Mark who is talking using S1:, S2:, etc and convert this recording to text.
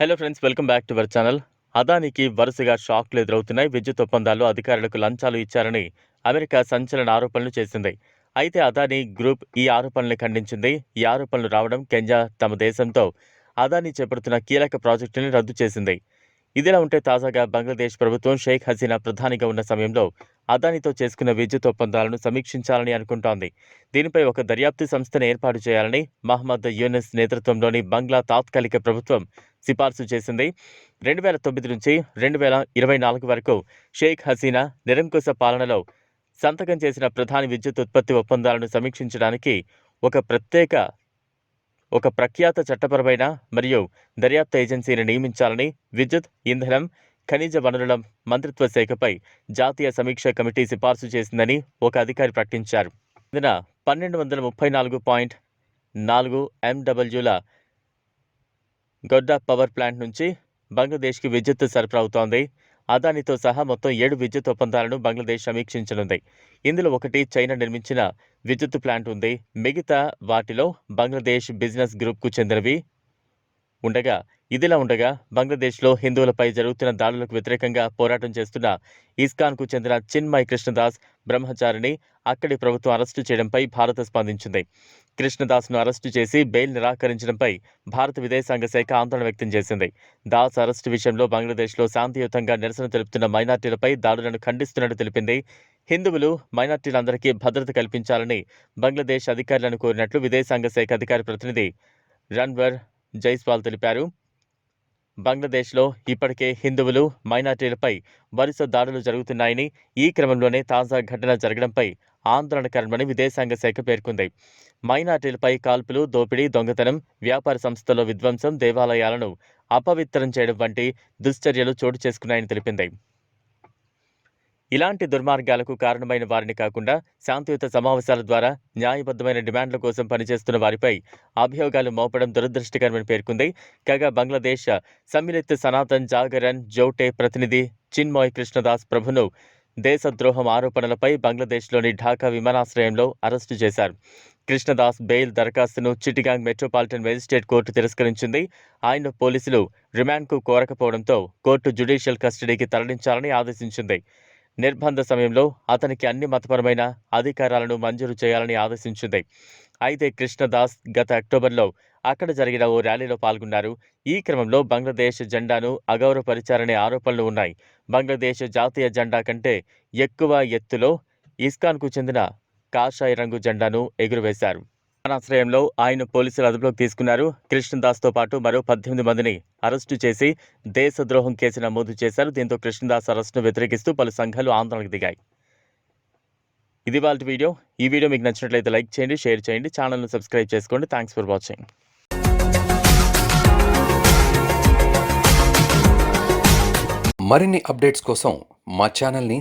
S1: Hello friends welcome back to our channel అదానికి వరుసగా షాక్లు ఎదురవుతున్నాయి. విద్యుత్ ఒప్పందాల్లో అధికారులకు లంచాలు ఇచ్చారని అమెరికా సంచలన ఆరోపణలు చేసింది. అయితే అదానీ గ్రూప్ ఈ ఆరోపణలు ఖండించింది. ఈ ఆరోపణలు రావడం కెంజా తమ దేశంతో అదానీ చేపడుతున్న కీలక ప్రాజెక్టుని రద్దు చేసింది. ఇదిలా ఉంటే తాజాగా బంగ్లాదేశ్ ప్రభుత్వం షేక్ హసీనా ప్రధానిగా ఉన్న సమయంలో అదానితో చేసుకున్న విద్యుత్ ఒప్పందాలను సమీక్షించాలని అనుకుంటోంది. దీనిపై ఒక దర్యాప్తు సంస్థను ఏర్పాటు చేయాలని మహమ్మద్ యూనిస్ నేతృత్వంలోని బంగ్లా తాత్కాలిక ప్రభుత్వం సిఫార్సు చేసింది. రెండు వేల తొమ్మిది నుంచి రెండు వేల ఇరవై నాలుగు వరకు షేక్ హసీనా నిరంకుశ పాలనలో సంతకం చేసిన ప్రధాని విద్యుత్ ఉత్పత్తి ఒప్పందాలను సమీక్షించడానికి ఒక ప్రత్యేక ఒక ప్రఖ్యాత చట్టపరమైన మరియు దర్యాప్తు ఏజెన్సీని నియమించాలని విద్యుత్ ఇంధనం ఖనిజ వనరుల మంత్రిత్వ శాఖపై జాతీయ సమీక్ష కమిటీ సిఫార్సు చేసిందని ఒక అధికారి ప్రకటించారు. ఇందున పన్నెండు వందల ముప్పై నాలుగు పాయింట్ నాలుగు ఎండబ్ల్యూల గొడ్డా పవర్ ప్లాంట్ నుంచి బంగ్లాదేశ్కి విద్యుత్ సరఫరా అవుతోంది. అదానితో సహా మొత్తం ఏడు విద్యుత్ ఒప్పందాలను బంగ్లాదేశ్ సమీక్షించనుంది. ఇందులో ఒకటి చైనా నిర్మించిన విద్యుత్ ప్లాంట్ ఉంది. మిగతా వాటిలో బంగ్లాదేశ్ బిజినెస్ గ్రూప్కు చెందినవి ఉండగా ఇదిలా ఉండగా బంగ్లాదేశ్లో హిందువులపై జరుగుతున్న దాడులకు వ్యతిరేకంగా పోరాటం చేస్తున్న ఇస్కాన్కు చెందిన చిన్మయ్ కృష్ణదాస్ బ్రహ్మచారిని అక్కడి ప్రభుత్వం అరెస్టు చేయడంపై భారత్ స్పందించింది. కృష్ణదాస్ను అరెస్టు చేసి బెయిల్ నిరాకరించడంపై భారత విదేశాంగ శాఖ ఆందోళన వ్యక్తం చేసింది. దాస్ అరెస్టు విషయంలో బంగ్లాదేశ్లో శాంతియుతంగా నిరసన తెలుపుతున్న మైనార్టీలపై దాడులను ఖండిస్తున్నట్టు తెలిపింది. హిందువులు మైనార్టీలందరికీ భద్రత కల్పించాలని బంగ్లాదేశ్ అధికారులను కోరినట్లు విదేశాంగ శాఖ అధికారి ప్రతినిధి రన్వర్ జైస్వాల్ తెలిపారు. బంగ్లాదేశ్లో ఇప్పటికే హిందువులు మైనార్టీలపై వరుస దాడులు జరుగుతున్నాయని ఈ క్రమంలోనే తాజా ఘటన జరగడంపై ఆందోళనకరమని విదేశాంగ శాఖ పేర్కొంది. మైనార్టీలపై కాల్పులు దోపిడీ దొంగతనం వ్యాపార సంస్థల్లో విధ్వంసం దేవాలయాలను అపవిత్రం చేయడం వంటి దుశ్చర్యలు చోటు చేసుకున్నాయని తెలిపింది. ఇలాంటి దుర్మార్గాలకు కారణమైన వారిని కాకుండా శాంతియుత సమావేశాల ద్వారా న్యాయబద్ధమైన డిమాండ్ల కోసం పనిచేస్తున్న వారిపై అభియోగాలు మోపడం దురదృష్టకరమని పేర్కొంది. కాగా బంగ్లాదేశ్ సమ్మిళిత సనాతన్ జాగరన్ జోటే ప్రతినిధి చిన్మోయ్ కృష్ణదాస్ ప్రభును దేశద్రోహం ఆరోపణలపై బంగ్లాదేశ్లోని ఢాకా విమానాశ్రయంలో అరెస్టు చేశారు. కృష్ణదాస్ బెయిల్ దరఖాస్తును చిటిగాంగ్ మెట్రోపాలిటన్ మేజిస్ట్రేట్ కోర్టు తిరస్కరించింది. ఆయన పోలీసులు రిమాండ్కు కోరకపోవడంతో కోర్టు జ్యుడిషియల్ కస్టడీకి తరలించాలని ఆదేశించింది. నిర్బంధ సమయంలో అతనికి అన్ని మతపరమైన అధికారాలను మంజూరు చేయాలని ఆదేశించింది. అయితే కృష్ణదాస్ గత అక్టోబర్లో అక్కడ జరిగిన ఓ ర్యాలీలో పాల్గొన్నారు. ఈ క్రమంలో బంగ్లాదేశ్ జెండాను అగౌరవపరిచారనే ఆరోపణలు ఉన్నాయి. బంగ్లాదేశ్ జాతీయ జెండా కంటే ఎక్కువ ఎత్తులో ఇస్కాన్కు చెందిన కాషాయ రంగు జెండాను ఎగురవేశారు. విమానాశ్రయంలో ఆయన పోలీసులు అదుపులోకి తీసుకున్నారు. కృష్ణదాస్తో పాటు మరో పద్దెనిమిది మందిని అరెస్టు చేసి దేశద్రోహం కేసు నమోదు చేశారు. దీంతో కృష్ణదాస్ అరెస్టును వ్యతిరేకిస్తూ పలు సంఘాలు ఆందోళనకు దిగాయి. ఇది వాళ్ళ వీడియో. ఈ వీడియో మీకు నచ్చినట్లయితే లైక్ చేయండి షేర్ చేయండి ఛానల్ను సబ్స్క్రైబ్ చేసుకోండి. Thanks for watching.
S2: మరిన్ని అప్డేట్స్ కోసం మా ఛానల్ని